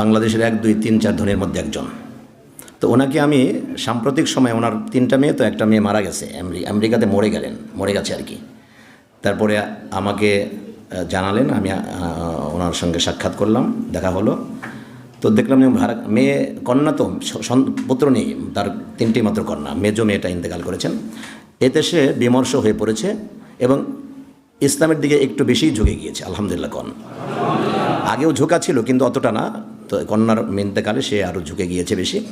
বাংলাদেশের এক, দুই, তিন, চার ধনের মধ্যে একজন। তো ওনাকে আমি সাম্প্রতিক সময় ওনার তিনটা মেয়ে, তো একটা মেয়ে মারা গেছে। আমেরিকাতে মরে গেলেন, মরে গেছে আর কি। তারপরে আমাকে জানালেন, আমি ওনার সঙ্গে সাক্ষাৎ করলাম, দেখা হলো। তো দেখলাম মেয়ে কন্যা তো পুত্র নেই, তার তিনটি মাত্র কন্যা, মেজো মেয়েটা ইন্তেকাল করেছেন। এতে সে বিমর্ষ হয়ে পড়েছে এবং ইসলামের দিকে একটু বেশিই ঝুঁকে গিয়েছে, আলহামদুলিল্লাহ কন। আগেও ঝোঁকা ছিল, কিন্তু অতটা না। তো কন্যার ইন্তেকালে সে আরও ঝুঁকে গিয়েছে বেশি।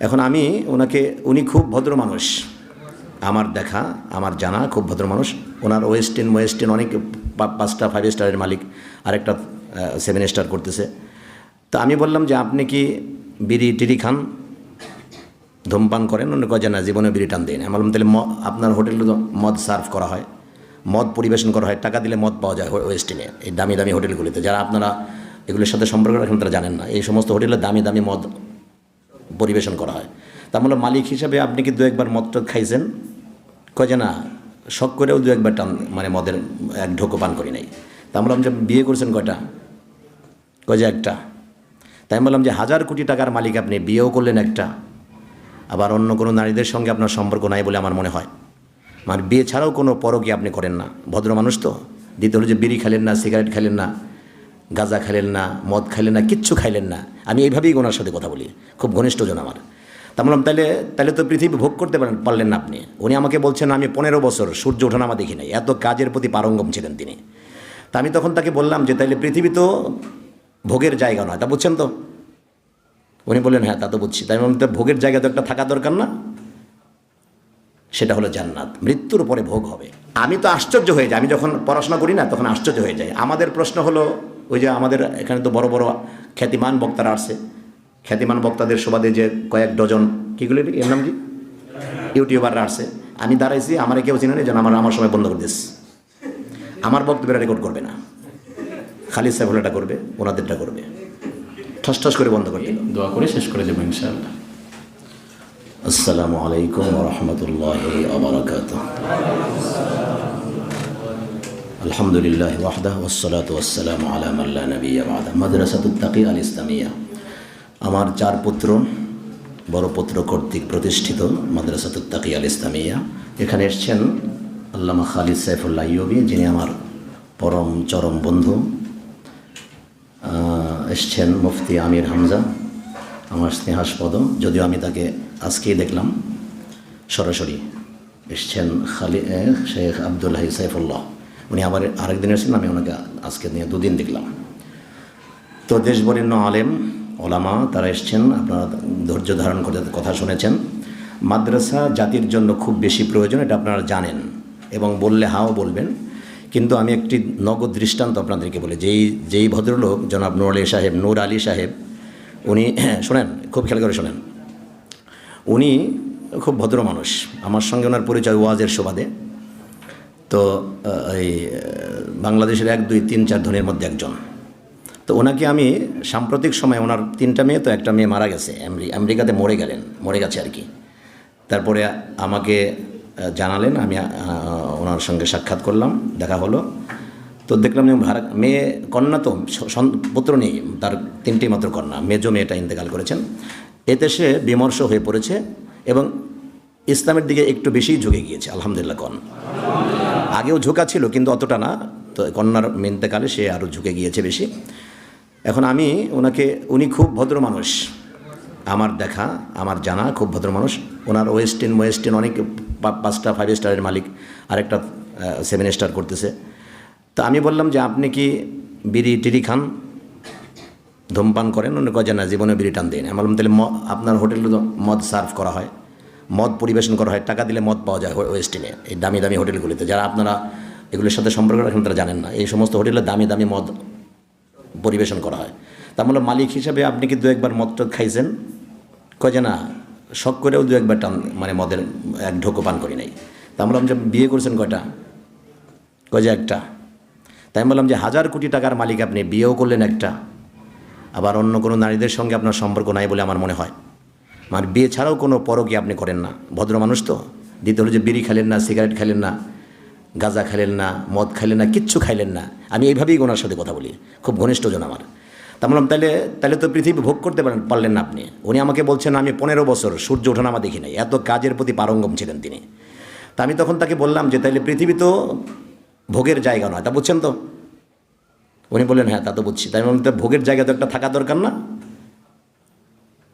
এখন আমি ওনাকে, উনি খুব ভদ্র মানুষ। আমার দেখা, আমার জানা খুব ভদ্র মানুষ। ওনার ওয়েস্টিন ওয়েস্টিন অনেক পাঁচটা ফাইভ স্টারের মালিক। আরেকটা সেভেন স্টার করতেছে। তো আমি বললাম যে, আপনি কি বিড়ি টিড়ি খান? ধূমপান করেন? অন্য কয় না জীবনে বিড়ি টান দেন আমি বললাম, তাহলে আপনার হোটেলে তো মদ সার্ভ করা হয়। মদ পরিবেশন করা হয়। টাকা দিলে মদ পাওয়া যায় ওয়ে- ওয়েস্টিনে এই দামি দামি হোটেলগুলিতে। যারা আপনারা এগুলোর সাথে সম্পর্ক রাখেন, তারা জানেন না। এই সমস্ত হোটেলে দামি দামি মদ পরিবেশন করা হয়। তা বলল মালিক হিসাবে আপনি কি দু একবার মদ খাইছেন? কয় যে না, শখ করেও দু একবার টান মানে মদের এক ঢোকো পান করি নাই। তা বললাম যে, বিয়ে করছেন কয়টা? কয় যে একটা। তাই বললাম যে, হাজার কোটি টাকার মালিক আপনি, বিয়েও করলেন একটা। আবার অন্য কোনো নারীদের সঙ্গে আপনার সম্পর্ক নাই বলে আমার মনে হয়। মানে বিয়ে ছাড়াও কোনো পরকে আপনি করেন না। ভদ্র মানুষ তো। দ্বিতীয় হলো যে বিড়ি খেলেন না, সিগারেট খেলেন না। গাঁজা খেলেন না, মদ খাইলেন না, কিচ্ছু খাইলেন না। আমি এইভাবেই ওনার সাথে কথা বলি। খুব ঘনিষ্ঠজন আমার। তা বললাম তাহলে তাহলে তো পৃথিবী ভোগ করতে পারেন, পারলেন না আপনি। উনি আমাকে বলছেন, আমি পনেরো বছর সূর্য ওঠানামা দেখি নাই। এত কাজের প্রতি পারঙ্গম ছিলেন তিনি। তা আমি তখন তাকে বললাম যে তাহলে পৃথিবী তো ভোগের জায়গা নয়। তা বুঝছেন তো? উনি বললেন হ্যাঁ তা তো বুঝছি। তাই আমি ভোগের জায়গা তো একটা থাকা দরকার না? সেটা হলো জান্নাত। মৃত্যুর পরে ভোগ হবে। আমি তো আশ্চর্য হয়ে যাই। আমি যখন পড়াশোনা করি না, তখন আশ্চর্য হয়ে যায় আমাদের প্রশ্ন হলো ওই যে আমাদের এখানে তো বড় বড় খ্যাতিমান বক্তারা আসছে। খ্যাতিমান বক্তাদের সুবাদে যে কয়েক ডজন কীগুলি এর নাম কি? ইউটিউবাররা আসছে। আমি দাঁড়াইছি আমার কেউ চিনে না যেন আমার আমার সময় বন্ধ করে দিস আমার বক্তব্যটা রেকর্ড করবে না। খালিদ সাহেব হলেটা করবে ওনাদেরটা করবে। ঠস ঠস করে বন্ধ করে দিল। দোয়া করে শেষ করে দেবো ইনশাআল্লাহ। আসসালামু আলাইকুম রহমতুল্লাহ আবরকাত আলহামদুলিল্লাহ ওয়াহদা ওসলাত ওসালাম আলাম আল্লাহ নবী আবাদ মাদ্রাসাতুল তাকি আল ইসলামিয়া। আমার চার পুত্র, বড় পুত্র কর্তৃক প্রতিষ্ঠিত মাদ্রাসাতুল তাকি আল ইসলামিয়া। এখানে এসছেন আল্লামা খালিদ সাইফুল্লাহ ইয়বি যিনি আমার পরম চরম বন্ধু। এসছেন মুফতি আমির হামজা, আমার স্নেহাস্পদ। যদিও আমি তাকে আজকেই দেখলাম, সরাসরি। এসছেন খালি শেখ আব্দুল হাই সাইফুল্লাহ। উনি আবার আরেকদিন এসেছেন আমি ওনাকে আজকে নিয়ে দুদিন দেখলাম। তো দেশ বরেণ্য আলেম, ওলামা, তারা এসছেন, আপনারা ধৈর্য ধারণ করে কথা শুনেছেন। মাদ্রাসা জাতির জন্য খুব বেশি প্রয়োজন, এটা আপনারা জানেন এবং বললে হাও বলবেন। কিন্তু আমি একটি নগদ দৃষ্টান্ত আপনাদেরকে বলি, যেই যেই ভদ্রলোক, জনাব নূর আলী সাহেব, নূর আলী সাহেব, উনি, শোনেন, খুব খেয়াল করে শোনেন। উনি খুব ভদ্র মানুষ, আমার সঙ্গে ওনার পরিচয় ওয়াজের সুবাদে। তো এই বাংলাদেশের এক, দুই, তিন, চার ধনের মধ্যে একজন। তো ওনাকে আমি সাম্প্রতিক সময়, ওনার তিনটা মেয়ে, তো একটা মেয়ে মারা গেছে, আমেরি- আমেরিকাতে মরে গেলেন, মরে গেছে আর কি। তারপরে আমাকে জানালেন, আমি ওনার সঙ্গে সাক্ষাৎ করলাম, দেখা হলো। তো দেখলাম মেয়ে, কন্যা তো পুত্র নেই, তার তিনটি মাত্র কন্যা, মেজো মেয়েটা ইন্তেকাল করেছেন। এতে সে বিমর্ষ হয়ে পড়েছে এবং ইসলামের দিকে একটু বেশিই ঝুঁকে গিয়েছে, আলহামদুলিল্লাহ কন। আগেও ঝোঁকা ছিল, কিন্তু অতটা না। তো কন্যার ইন্তেকালে সে আরও ঝুঁকে গিয়েছে বেশি। এখন আমি ওনাকে, উনি খুব ভদ্র মানুষ। আমার দেখা, আমার জানা খুব ভদ্র মানুষ। ওনার ওয়েস্টিন ওয়েস্টিন অনেক পাঁচটা ফাইভ স্টারের মালিক। আরেকটা সেভেন স্টার করতেছে। তা আমি বললাম যে, আপনি কি বিড়ি, টিড়ি খান? ধূমপান করেন। অন্য কয় না জীবনে বিড়ি টান দেন আমি বললাম, তাহলে আপনার হোটেলে তো মদ সার্ভ করা হয়। মদ পরিবেশন করা হয়, টাকা দিলে মদ পাওয়া যায় ওয়ে- ওয়েস্টিনে এই দামি দামি হোটেলগুলিতে। যারা আপনারা এগুলির সাথে সম্পর্ক রাখেন তারা জানেন না। এই সমস্ত হোটেলে দামি দামি মদ পরিবেশন করা হয়। তা বলল মালিক হিসাবে আপনি কি দু একবার মদ টদ খাইছেন? কয় না, শখ করেও দু একবার টান মানে মদের এক ঢোকো পান করি নাই। তা বললাম যে বিয়ে করছেন কয়টা? কয় যে একটা। তাই বললাম যে হাজার কোটি টাকার মালিক আপনি, বিয়েও করলেন একটা। আবার অন্য কোনো নারীদের সঙ্গে আপনার সম্পর্ক নাই বলে আমার মনে হয়। মানে বিয়ে ছাড়াও কোনো পরকে আপনি করেন না। ভদ্র মানুষ তো। দ্বিতীয় হলো যে বিড়ি খেলেন না, সিগারেট খেলেন না, গাঁজা খেলেন না, মদ খেলেন না, কিচ্ছু খাইলেন না। আমি এইভাবেই ওনার সাথে কথা বলি। খুব ঘনিষ্ঠজন আমার। তা বললাম তাহলে তাহলে তো পৃথিবী ভোগ করতে পারেন, পারলেন না আপনি। উনি আমাকে বলছেন, আমি পনেরো বছর সূর্য ওঠানামা দেখি নাই। এত কাজের প্রতি পারঙ্গম ছিলেন তিনি। তা আমি তখন তাকে বললাম যে তাহলে পৃথিবী তো ভোগের জায়গা নয়। তা বুঝছেন তো? উনি বললেন হ্যাঁ তা তো বুঝছি। তাই বললাম, তো ভোগের জায়গা তো একটা থাকা দরকার না?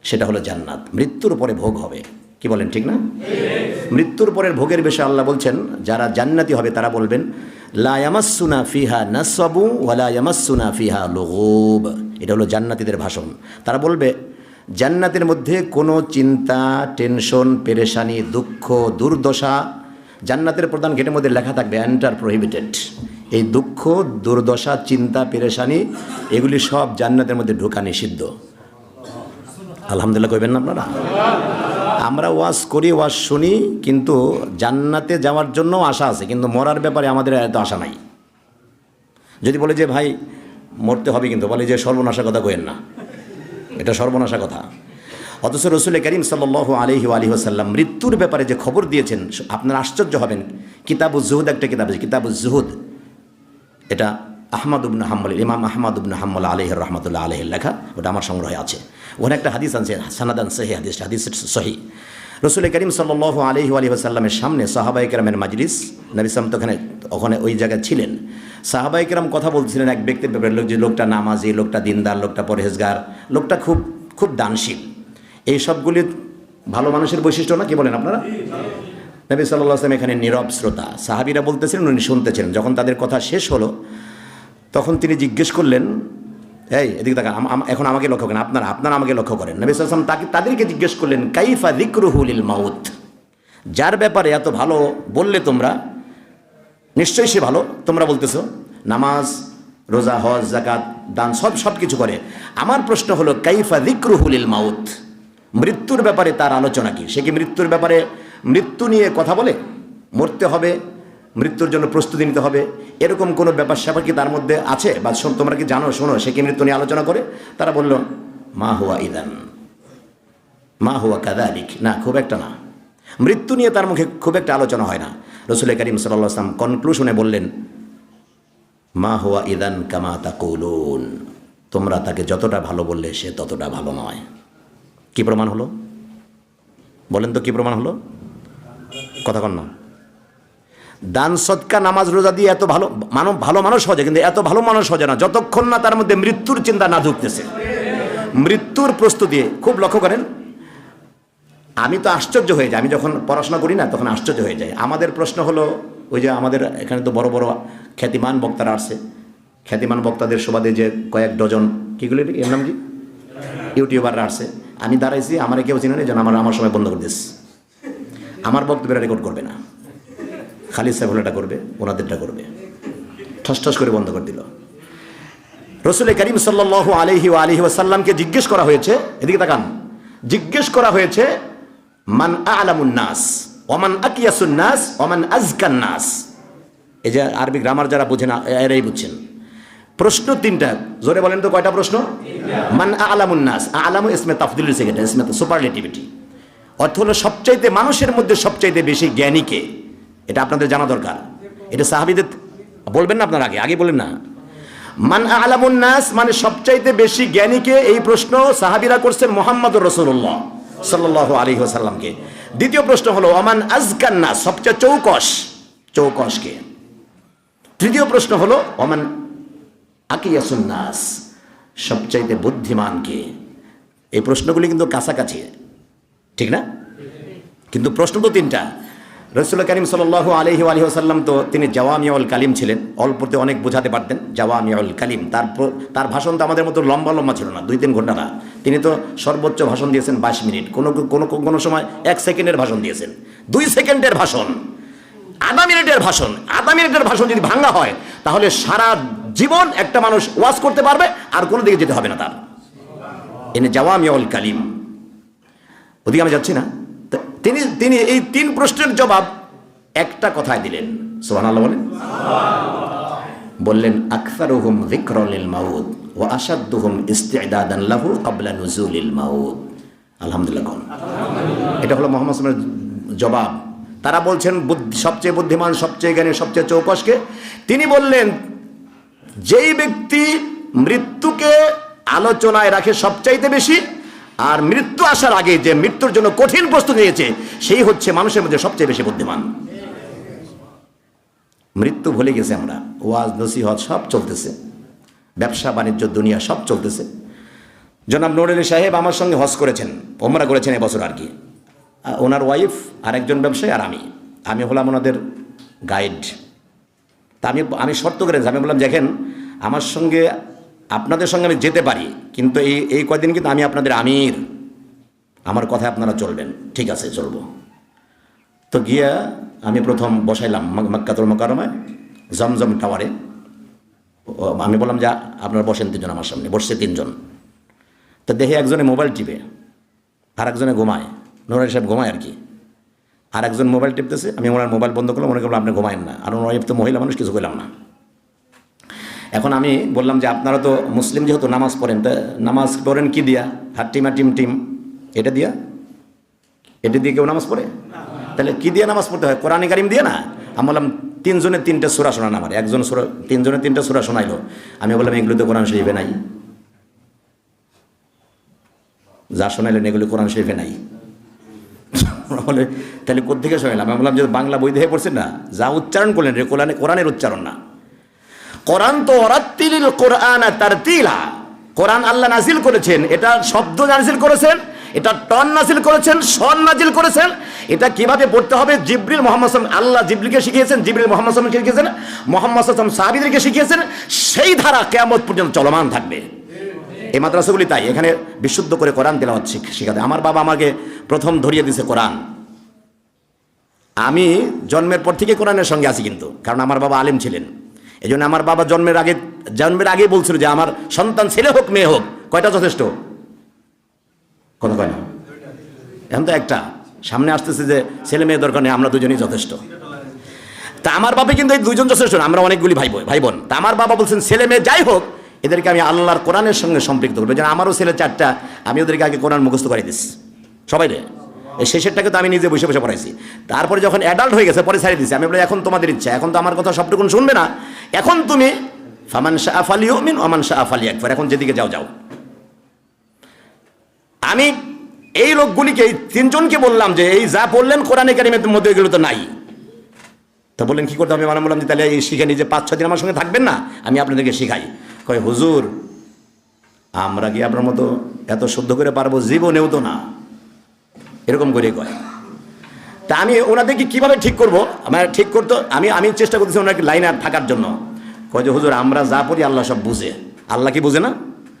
সেটা হলো জান্নাত। মৃত্যুর পরে ভোগ হবে। কি বলেন, ঠিক না? মৃত্যুর পরের ভোগের বিষয়ে আল্লাহ বলছেন, যারা জান্নাতি হবে তারা বলবেন, লা ইয়ামাসসুনা ফিহা নাসাবু ওয়ালা ইয়ামাসসুনা ফিহা লুগুব। এটা হলো জান্নাতীদের ভাষণ। তারা বলবে, জান্নাতের মধ্যে কোনো চিন্তা, টেনশন, পেরেশানি, দুঃখ, দুর্দশা, জান্নাতের প্রধান গেটের মধ্যে লেখা থাকবে, এন্টার প্রহিবিটেড। এই দুঃখ, দুর্দশা, চিন্তা, পেরেশানি, এগুলি সব জান্নাতের মধ্যে ঢোকা নিষিদ্ধ। আলহামদুলিল্লাহ কইবেন না আপনারা? আমরা ওয়াজ করি, ওয়াজ শুনি, কিন্তু জান্নাতে যাওয়ার জন্য আশা আছে, কিন্তু মরার ব্যাপারে আমাদের এত আশা নাই। যদি বলে যে, ভাই, মরতে হবে কিন্তু, বলে যে সর্বনাশা কথা কইেন না। এটা সর্বনাশা কথা। অথচ রসুল করিম সাল্লাহ আলহি আলহি আসাল্লাম মৃত্যুর ব্যাপারে যে খবর দিয়েছেন, আপনারা আশ্চর্য হবেন। কিতাবুজ জুহুদ একটা কিতাব আছে কিতাবুজ জুহুদ এটা আহমদ উবন হাম্মল, ইমাম আহমদ উবন হাম্মল আলহ রহমতুল্লাহ আলহের লেখা, ওটা আমার সংগ্রহে আছে। ওখানে একটা হাদিস আনছে সানাদান সহি হাদিস হাদিস সহি রসুল করিম সাল্লাহ আলহি আলহি আসাল্লামের সামনে সাহাবাই কেরামের মাজলিস নবিসাম তো ওখানে ওখানে ওই জায়গায় ছিলেন। সাহাবাই কেরাম কথা বলছিলেন এক ব্যক্তির ব্যাপারে, লোক যে লোকটা নামাজি, লোকটা দিনদার, লোকটা পরহেজগার, লোকটা খুব খুব দানশীল। এই সবগুলি ভালো মানুষের বৈশিষ্ট্য না কি বলেন আপনারা? নবী সাল্লাহ আসলাম এখানে নীরব শ্রোতা। সাহাবিরা বলতেছিলেন, উনি শুনতেছিলেন। যখন তাদের কথা শেষ হলো তখন তিনি জিজ্ঞেস করলেন, এই, এদিকে আম- এখন আমাকে লক্ষ্য করেন, আপনারা আপনারা আমাকে লক্ষ্য করেন। নবী সাল্লাম তাকে, তাদেরকে জিজ্ঞেস করলেন, কাইফা দিক্রুহুলিল মাউত? যার ব্যাপারে এত ভালো বললে তোমরা? নিশ্চয়ই সে ভালো, তোমরা বলতেছো, নামাজ, রোজা, হজ জাকাত দান, সব সব কিছু করে। আমার প্রশ্ন হলো, কাইফা দিক্রুহুলিল মাউত? মৃত্যুর ব্যাপারে তার আলোচনা কি? সে কি মৃত্যুর ব্যাপারে মৃত্যু নিয়ে কথা বলে? মরতে হবে মৃত্যুর জন্য প্রস্তুতি নিতে হবে। এরকম কোনো ব্যাপার স্যাপার কি তার মধ্যে আছে? বা তোমরা কি জানো, শোনো, সে কি মৃত্যু নিয়ে আলোচনা করে? তারা বলল, মা হুয়া ইদান, মা হুয়া কাদালিক না, খুব একটা না। মৃত্যু নিয়ে তার মুখে খুব একটা আলোচনা হয় না। রসুল করিম সাল্লাহ আসলাম কনক্লুশনে বললেন, মা হুয়া ইদান কামা তাকুলুন। তোমরা তাকে যতটা ভালো বললে সে ততটা ভালো নয়। কি প্রমাণ হলো? বলেন তো কি প্রমাণ হলো? কথা কন না। দান সৎকা নামাজ, রোজা দিয়ে এত ভালো মানব, ভালো মানুষ হজে কিন্তু এত ভালো মানুষ হজে না। যতক্ষণ না তার মধ্যে মৃত্যুর চিন্তা না ঢুকতেছে। মৃত্যুর প্রস্তুতি, খুব লক্ষ্য করেন, আমি তো আশ্চর্য হয়ে যাই। আমি যখন পড়াশোনা করি না, তখন আশ্চর্য হয়ে যায় আমাদের প্রশ্ন হলো, ওই যে আমাদের এখানে তো বড় বড় খ্যাতিমান বক্তারা আসছে। খ্যাতিমান বক্তাদের সুবাদে যে কয়েক ডজন কীগুলি এর নাম কি? ইউটিউবাররা আসছে। আমি দাঁড়াইছি, আমার কেউ চিনে নেই যেন আমার আমার সময় বন্ধ করে দিস আমার বক্তব্যটা রেকর্ড করবে না। খালিদ সাহেব এটা করবে ওনাদেরটা করবে। ঠস ঠস করে বন্ধ করে দিল। রসুল করিম সাল্লাহ আলহি আলহি ওয়াসাল্লামকে জিজ্ঞেস করা হয়েছে, এদিকে তাকান। জিজ্ঞেস করা হয়েছে, মান আলামুন নাস ওমান আকিয়াসুন নাস ওমান আজকান নাস? এই যে আরবি গ্রামার যারা বুঝেন এরাই বুঝছেন। প্রশ্ন তিনটা, জোরে বলেন তো কয়টা প্রশ্ন? মান আলামুন নাস আলামু ইসমে তাফদিল সেকেন্ড ইসমে সুপারলেটিভিটি। অর্থ হলো সবচাইতে, মানুষের মধ্যে সবচাইতে বেশি জ্ঞানীকে এটা আপনাদের জানা দরকার। এটা সাহাবিদের বলবেন না আপনার আগে আগে বলেন না। মান আলামুন নাস মানে সবচাইতে বেশি জ্ঞানীকে এই প্রশ্ন সাহাবিরা করছেন মোহাম্মদ রসুল্লাহ সাল্লাহ আলী সাল্লামকে দ্বিতীয় প্রশ্ন হলো অমান আজকান সবচেয়ে চৌকস চৌকসকে তৃতীয় প্রশ্ন হলো অমান আকিয়াসুন সবচাইতে বুদ্ধিমানকে। এই প্রশ্নগুলি কিন্তু কাছাকাছি, ঠিক না? কিন্তু প্রশ্ন তো তিনটা। রসুল করিম সাল আলহি আলহি আসাল্লাম তো তিনি জাওয়ামিয়াউল কালিম ছিলেন। অল্পতে অনেক বোঝাতে পারতেন জাওয়ামিয়াউল কালিম। তার প্র- তার ভাষণ তো আমাদের মতো লম্বা লম্বা ছিল না, দুই তিন ঘণ্টা না। তিনি তো সর্বোচ্চ ভাষণ দিয়েছেন বাইশ মিনিট। কোনো কোনো কোনো সময় এক সেকেন্ডের ভাষণ দিয়েছেন। দুই সেকেন্ডের ভাষণ, আধা মিনিটের ভাষণ, আধা মিনিটের ভাষণ যদি ভাঙা হয়, তাহলে সারা জীবন একটা মানুষ ওয়াজ করতে পারবে আর কোনো দিকে যেতে হবে না তার। এনে জাওয়ামিয়াউল কালিম। ওদিকে আমি যাচ্ছি না। তিনি তিনি এই তিন প্রশ্নের জবাব একটা কথায় দিলেন। সোহান আল্লাহ বলেন। বললেন, আকসারুহুম যিকরুল মাউদ ওয়া আশাদ্দুহুম ইস্তিদাদান লাহু ক্বাবলা নুজুলিল মাউদ আলহামদুলিল্লাহ এটা হলো মোহাম্মদ সাল্লামের জবাব। তারা বলছেন, বুদ্ধি, সবচেয়ে বুদ্ধিমান, সবচেয়ে জ্ঞানী, সবচেয়ে চৌকসকে? তিনি বললেন, যেই ব্যক্তি মৃত্যুকে আলোচনায় রাখে সবচাইতে বেশি আর মৃত্যু আসার আগে যে মৃত্যুর জন্য কঠিন প্রস্তুতি নিয়েছে, সেই হচ্ছে মানুষের মধ্যে সবচেয়ে বেশি বুদ্ধিমান। মৃত্যু ভুলে গেছে আমরা। ওয়াজ, নসিহত সব চলতেছে। ব্যবসা, বাণিজ্য, দুনিয়া সব চলতেছে। জনাব নুরুল সাহেব আমার সঙ্গে হজ করেছেন ওমরা করেছেন এবছর আর কি। ওনার ওয়াইফ আর একজন ব্যবসায়ী আর আমি। আমি হলাম ওনাদের গাইড। তা আমি আমি শর্ত করে, আমি বললাম, দেখেন, আমার সঙ্গে আপনাদের সঙ্গে আমি যেতে পারি, কিন্তু এই এই কয়দিন কিন্তু আমি আপনাদের আমির। আমার কথা আপনারা চলবেন। ঠিক আছে, চলবো। তো গিয়া আমি প্রথম বসাইলাম মক- মক্কাতুল মোকারমায় জমজম টাওয়ারে। আমি বললাম যে আপনারা বসেন তিনজন আমার সামনে, বসছে তিনজন। তো দেখে একজনে মোবাইল টিপে আর একজনে ঘুমায়। নোরাই সাহেব ঘুমায় আর কি। আর একজন মোবাইল টিপতেছে, আমি ওনার মোবাইল বন্ধ করলাম মনে করলাম আপনি ঘুমায়েন না। আর ওনার তো মহিলা মানুষ, কিছু করলাম না। এখন আমি বললাম যে আপনারা তো মুসলিম যেহেতু নামাজ পড়েন, তা নামাজ পড়েন কি দিয়া? হাট টিমা টিম টিম, এটা দিয়া? এটা দিয়ে কেউ নামাজ পড়ে? তাহলে কি দিয়ে নামাজ পড়তে হয়? কোরআন কারিম দিয়ে না? আমি বললাম, তিনজনের তিনটে সুরা শোনান আমার, একজন সুরা, তিনজনের তিনটা সুরা শোনাইলো। আমি বললাম, এগুলো তো কোরআন শরীফে নাই। যা শোনাইলেন, এগুলো কোরআন শরীফে নাই। বলে, তাহলে কোথেকে শোনাইলাম? আমি বললাম যে বাংলা বই দেখে পড়ছেন না? যা উচ্চারণ করলেন, রে কোরআনে, কোরআনের উচ্চারণ না। কোরআন তো অরাত্তিলিল কোরআন তার তিলা কোরআন আল্লাহ নাজিল করেছেন, এটা শব্দ নাজিল করেছেন, এটা টন নাজিল করেছেন, স্বর নাজিল করেছেন, এটা কীভাবে পড়তে হবে? জিব্রিল মোহাম্মদ আল্লাহ জিব্রিলকে শিখিয়েছেন, জিব্রিল মোহাম্মদ সাল্লামকে শিখিয়েছেন? মোহাম্মদ সাল্লাম সাহাবিদেরকে শিখিয়েছেন, সেই ধারা কেয়ামত পর্যন্ত চলমান থাকবে। এই মাদ্রাসাগুলি তাই, এখানে বিশুদ্ধ করে কোরআন শিখ- শেখাতে। আমার বাবা আমাকে প্রথম ধরিয়ে দিয়েছে কোরআন। আমি জন্মের পর থেকে কোরআনের সঙ্গে আছি কিন্তু, কারণ আমার বাবা আলেম ছিলেন। এই জন্য আমার বাবা জন্মের আগে, জন্মের আগেই বলছিল যে আমার সন্তান ছেলে হোক, মেয়ে হোক, কয়টা যথেষ্ট? কত কয় না। এখন তো একটা, সামনে আসতেছে যে ছেলে মেয়ে দরকার নেই, আমরা দুজনেই যথেষ্ট। তা আমার বাবা কিন্তু এই দুজন যথেষ্ট আমরা অনেকগুলি ভাই ভাই বোন। তা আমার বাবা বলছেন, ছেলে মেয়ে যাই হোক, এদেরকে আমি আল্লাহর কোরআনের সঙ্গে সম্পৃক্ত করব। যেন আমারও ছেলে চারটা আমি ওদেরকে আগে কোরআন মুখস্থ করে দিস সবাই রে? শেষেরটাকে তো আমি নিজে বসে বসে পড়াইছি। তারপরে যখন অ্যাডাল্ট হয়ে গেছে, পরে ছাড়িয়ে দিচ্ছি আমি বলি এখন তোমাদের ইচ্ছা, এখন তো আমার কথা সবটুকুন শুনবে না। এখন তুমি, ফামান শাহ আফালি মিন ওমান শাহ আফালি একবার এখন যেদিকে যাও যাও। আমি এই লোকগুলিকে, এই তিনজনকে বললাম যে, এই যা বললেন কোরআনে কারিমের মধ্যে এগুলো তো নাই। তো বললেন, কী করতে হবে? মানে বললাম যে, তাহলে এই শিখে নিজে পাঁচ ছদিন আমার সঙ্গে থাকবেন না? আমি আপনাদেরকে শিখাই। কয়, হুজুর, আমরা কি আপনার মতো এত শুদ্ধ করে পারব? জীবনেও তো না। এরকম করে কয়। তা আমি ওনাদেরকে কীভাবে ঠিক করব? আমার ঠিক করতো, আমি আমি চেষ্টা করতেছি ওনাকে লাইনে থাকার জন্য। কয় যে, হুজুর, আমরা যা পড়ি আল্লাহ সব বুঝে। আল্লাহ কি বুঝে না?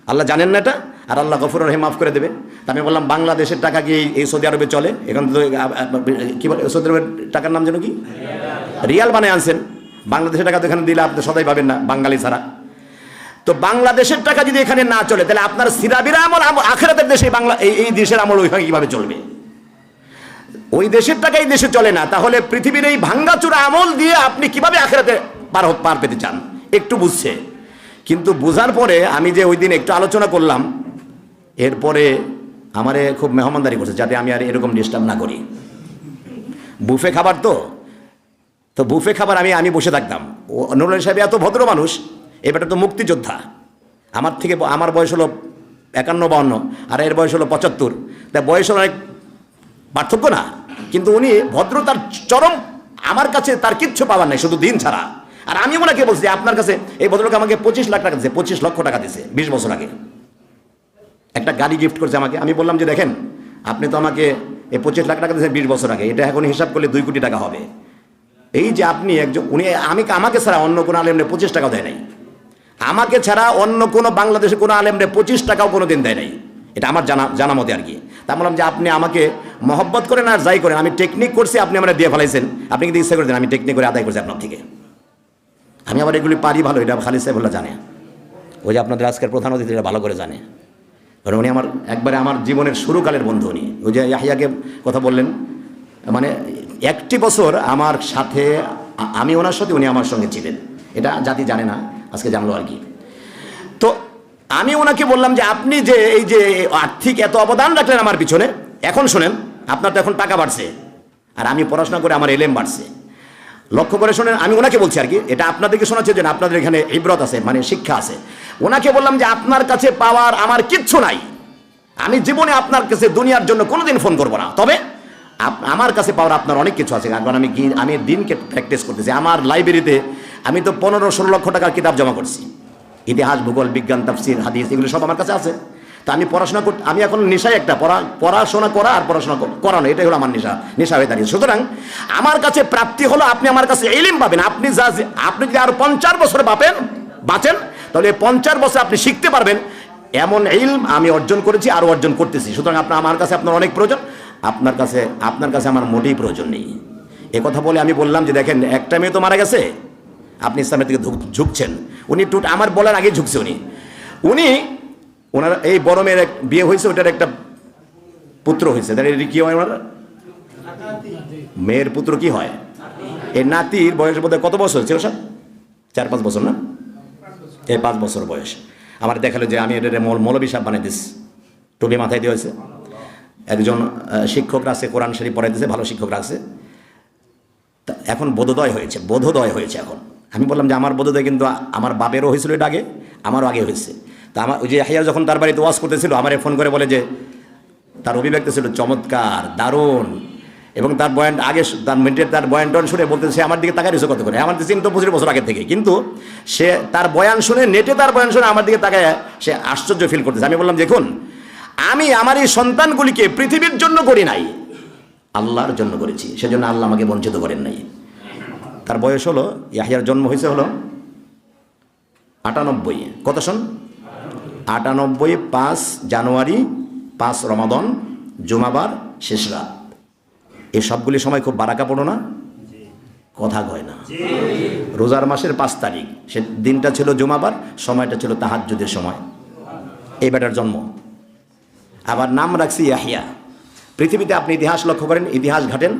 আল্লাহ জানেন না এটা? আর আল্লাহ গফুর রহিম মাফ করে দেবে। তা আমি বললাম, বাংলাদেশের টাকা কি এই- সৌদি আরবে চলে? এখান তো কী বলে, সৌদি আরবের টাকার নাম যেন কি? রিয়াল বানায় আনছেন। বাংলাদেশের টাকা তো এখানে দিলে আপনি সদাই পাবেন না, বাঙালি ছাড়া। তো বাংলাদেশের টাকা যদি এখানে না চলে, তাহলে আপনার সিরাবিরা আমল আম- আখেরাতের দেশে বাংলা এই এই দেশের আমল ওইভাবে কীভাবে চলবে? ওই দেশের টাকা এই দেশে চলে না। তাহলে পৃথিবীর এই ভাঙ্গাচুরা আমল দিয়ে আপনি কীভাবে আখেরাতে পার পার পেতে চান? একটু বুঝছে। কিন্তু বোঝার পরে আমি যে ওই দিন একটু আলোচনা করলাম, এরপরে আমারে খুব মেহমানদারি করছে, যাতে আমি আর এরকম ডিস্টার্ব না করি। বুফে খাবার তো? তো বুফে খাবার আমি আমি বসে থাকতাম। ও নুরুল সাহেব এত ভদ্র মানুষ এবারটা তো মুক্তিযোদ্ধা। আমার থেকে আমার বয়স হলো একান্ন, বাউন্ন, আর এর বয়স হলো পঁচাত্তর। তা বয়স হলো অনেক পার্থক্য না? কিন্তু উনি ভদ্রতার চরম, আমার কাছে তার কিচ্ছু পাওয়ার নাই, শুধু দিন ছাড়া। আর আমি ওনাকে বলছি আপনার কাছে এই ভদ্রলোক আমাকে পঁচিশ লাখ টাকা দিছে পঁচিশ লক্ষ টাকা দিছে বিশ বছর আগে। একটা গাড়ি গিফট করছে আমাকে। আমি বললাম যে, দেখেন, আপনি তো আমাকে এই পঁচিশ লাখ টাকা দিয়েছেন বিশ বছর আগে, এটা এখন হিসাব করলে দুই কোটি টাকা হবে। এই যে আপনি একজন, উনি আমি, আমাকে ছাড়া অন্য কোনো আলেমরে পঁচিশ টাকাও দেয় নাই। আমাকে ছাড়া অন্য কোনো বাংলাদেশে কোনো আলেমরে পঁচিশ টাকাও কোনো দিন দেয় নাই। এটা আমার জানা জানা মতে আর কি। তা বললাম যে আপনি আমাকে মহব্বত করেন আর যাই করেন, আমি টেকনিক করছি, আপনি আমার দিয়ে ফেলাইছেন। আপনি কিন্তু ইচ্ছা করে দেন আমি টেকনিক করে আদায় করছি আপনার থেকে। আমি আবার এগুলি পারি ভালো, এটা খালিদ সাহেব বলে জানে। ওই যে আপনাদের আজকের প্রধান অতিথি, এটা ভালো করে জানে। কারণ উনি আমার একবারে আমার জীবনের শুরুকালের বন্ধু উনি। ওই যে ইয়াহিয়াকে কথা বললেন মানে একটি বছর আমার সাথে আমি ওনার সাথে উনি আমার সঙ্গে ছিলেন। এটা জাতি জানে না, আজকে জানলো আর কি। তো আমি ওনাকে বললাম যে, আপনি যে এই যে আর্থিক এত অবদান রাখলেন আমার পিছনে, এখন শোনেন, আপনার তো এখন টাকা বাড়ছে। আর আমি পড়াশোনা করে আমার এলেম বাড়ছে। লক্ষ্য করে শোনেন, আমি ওনাকে বলছি আর কি, এটা আপনাদেরকে শোনাচ্ছে যে, আপনাদের এখানে ইব্রত আছে মানে শিক্ষা আছে। ওনাকে বললাম যে, আপনার কাছে পাওয়ার আমার কিচ্ছু নাই। আমি জীবনে আপনার কাছে দুনিয়ার জন্য কোনোদিন ফোন করব না। তবে আমার কাছে পাওয়ার আপনার অনেক কিছু আছে। কারণ আমি আমি দিনকে প্র্যাকটিস করতেছি। আমার লাইব্রেরিতে আমি তো পনেরো ষোলো লক্ষ টাকার কিতাব জমা করছি। ইতিহাস, ভূগোল, বিজ্ঞান, তাফসির, হাদিস, এগুলো সব আমার কাছে আছে। তা আমি পড়াশোনা করতে আমি এখন নেশায় একটা পড়া পড়াশোনা করা আর পড়াশোনা করানো এটাই হলো আমার নেশা নেশা হয়ে দাঁড়িয়ে সুতরাং আমার কাছে প্রাপ্তি হলো আপনি আমার কাছে এলিম পাবেন। আপনি যা আপনি যদি আর পঞ্চাশ বছরে বাপেন বাঁচেন, তাহলে পঞ্চাশ বছর আপনি শিখতে পারবেন। এমন ইলম আমি অর্জন করেছি আর অর্জন করতেছি। সুতরাং আপনার আমার কাছে আপনার অনেক প্রয়োজন। আপনার কাছে আপনার কাছে আমার মোটেই প্রয়োজন নেই। কথা বলে আমি বললাম যে, দেখেন, একটা মেয়ে তো মারা গেছে। আপনি ইসলামের দিকে ঝুঁক- ঝুঁকছেন। উনি টুট আমার বলার আগে ঝুঁকছে উনি। উনি ওনার এই বড় মেয়ের এক বিয়ে হয়েছে ওটার একটা পুত্র হয়েছে। তাহলে এটি কি হয় ওনার? মেয়ের পুত্র কি হয়? এই নাতির বয়স বোধহয় কত বছর ছিল স্যার? চার পাঁচ বছর না? এই পাঁচ বছর বয়স। আমার দেখাল যে আমি এটা মৌলবী সাহেব বানিয়ে দিস। টুপি মাথায় দিয়ে হয়েছে। একজন আহ, শিক্ষকরা আছে কোরআন শরীফ পড়াই দিয়েছে ভালো শিক্ষকরা আছে। এখন বোধোদয় হয়েছে বোধোদয় হয়েছে এখন। আমি বললাম যে আমার বোধোদয় কিন্তু আমার বাপেরও হয়েছিল এটা আগে, আমারও আগে হয়েছে। তা আমার ওই যে হাইয়া যখন তার বাড়িতে ওয়াশ করতেছিল, আমারে ফোন করে বলে যে, তার অভিব্যক্তি ছিল চমৎকার, দারুণ। এবং তার বয়ান আগে তার মিনিটের তার বয়ান টন শুনে বলতে সে আমার দিকে তাকায় রয়েছে কত করে আমার দিকে তো পঁচিশ বছর আগে থেকে। কিন্তু সে তার বয়ান শুনে, নেটে তার বয়ান শুনে আমার দিকে তাকায়, সে আশ্চর্য ফিল করতেছে। আমি বললাম, দেখুন, আমি আমার এই সন্তানগুলিকে পৃথিবীর জন্য করি নাই, আল্লাহর জন্য করেছি। সেজন্য আল্লাহ আমাকে বঞ্চিত করেন নাই। তার বয়স হলো, ইয়াহিয়ার জন্ম হয়েছে হলো আটানব্বই। কত শোন আটানব্বই পাঁচ জানুয়ারি, পাঁচ রমাদন, জুমাবার শেষ রাত। এই সবগুলি সময় খুব বারাকা পড়ো না? কথা কয় না। রোজার মাসের পাঁচ তারিখ, সে দিনটা ছিল জুমাবার, সময়টা ছিল তাহাজ্জুদের সময়। এই বেটার জন্ম। আবার নাম রাখছি ইয়াহিয়া। পৃথিবীতে আপনি ইতিহাস লক্ষ্য করেন, ইতিহাস ঘাটেন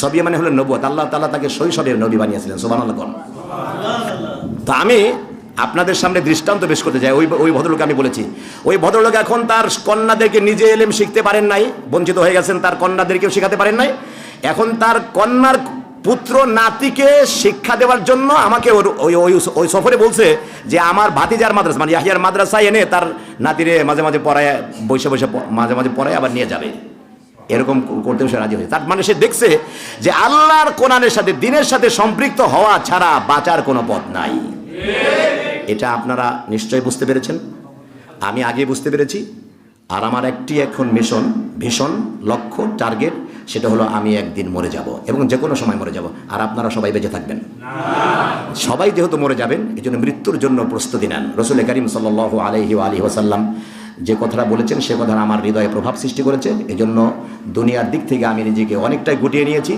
সবিয়া মানে হলো নবুয়াত। আল্লাহ তাআলা তাকে শৈশবের নবী বানিয়েছিলেন, সুবহানাল্লাহ কোন তো আমি আপনাদের সামনে দৃষ্টান্ত পেশ করতে চাই, ওই ওই ভদ্রলোক আমি বলেছি। ওই ভদ্রলোক এখন তার কন্যাদেরকে নিজে এলেম শিখতে পারেন নাই, বঞ্চিত হয়ে গেছেন, তার কন্যাদেরকেও শেখাতে পারেন নাই। এখন তার কন্যার পুত্র নাতিকে শিক্ষা দেওয়ার জন্য আমাকে ওই সফরে বলছে যে, আমার ভাতিজার মাদ্রাসা মানে ইয়াহিয়ার মাদ্রাসায় এনে তার নাতিরে মাঝে মাঝে পড়ায়, বসে বসে মাঝে মাঝে পড়ায় আবার নিয়ে যাবে। এরকম করতেও সে রাজি হয়েছে। তার মানে সে দেখছে যে আল্লাহর কোরআনের সাথে, দিনের সাথে সম্পৃক্ত হওয়া ছাড়া বাঁচার কোনো পথ নাই। এটা আপনারা নিশ্চয়ই বুঝতে পেরেছেন। আমি আগে বুঝতে পেরেছি। আর আমার একটি এখন মিশন, ভীষণ লক্ষ্য, টার্গেট, সেটা হলো আমি একদিন মরে যাব এবং যে কোনো সময় মরে যাব। আর আপনারা সবাই বেঁচে থাকবেন। সবাই যেহেতু মরে যাবেন এই জন্য মৃত্যুর জন্য প্রস্তুতি নেন। রসুল করিম সাল আলহি আলী ওসাল্লাম যে কথাটা বলেছেন, সে কথা আমার হৃদয়ে প্রভাব সৃষ্টি করেছে। এজন্য দুনিয়ার দিক থেকে আমি নিজেকে অনেকটাই গুটিয়ে নিয়েছি।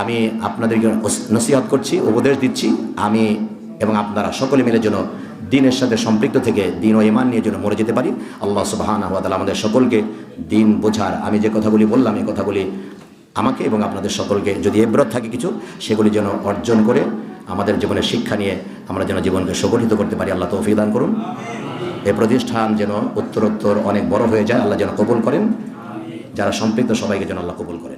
আমি আপনাদেরকে নসিহত করছি, উপদেশ দিচ্ছি। আমি এবং আপনারা সকলে মিলে যেন দিনের সাথে সম্পৃক্ত থেকে দিন ও ইমান নিয়ে যেন মরে যেতে পারি। আল্লাহ সুবাহান আমাদের সকলকে দিন বোঝার, আমি যে কথাগুলি বললাম, এই কথাগুলি আমাকে এবং আপনাদের সকলকে যদি এব্রত থাকে কিছু, সেগুলি যেন অর্জন করে আমাদের জীবনের শিক্ষা নিয়ে আমরা যেন জীবনকে সংগঠিত করতে পারি। আল্লাহ তৌফিক দান করুন। এই প্রতিষ্ঠান যেন উত্তরোত্তর অনেক বড় হয়ে যায়, আল্লাহ যেন কবুল করেন। যারা সম্পৃক্ত, সবাইকে যেন আল্লাহ কবুল করেন।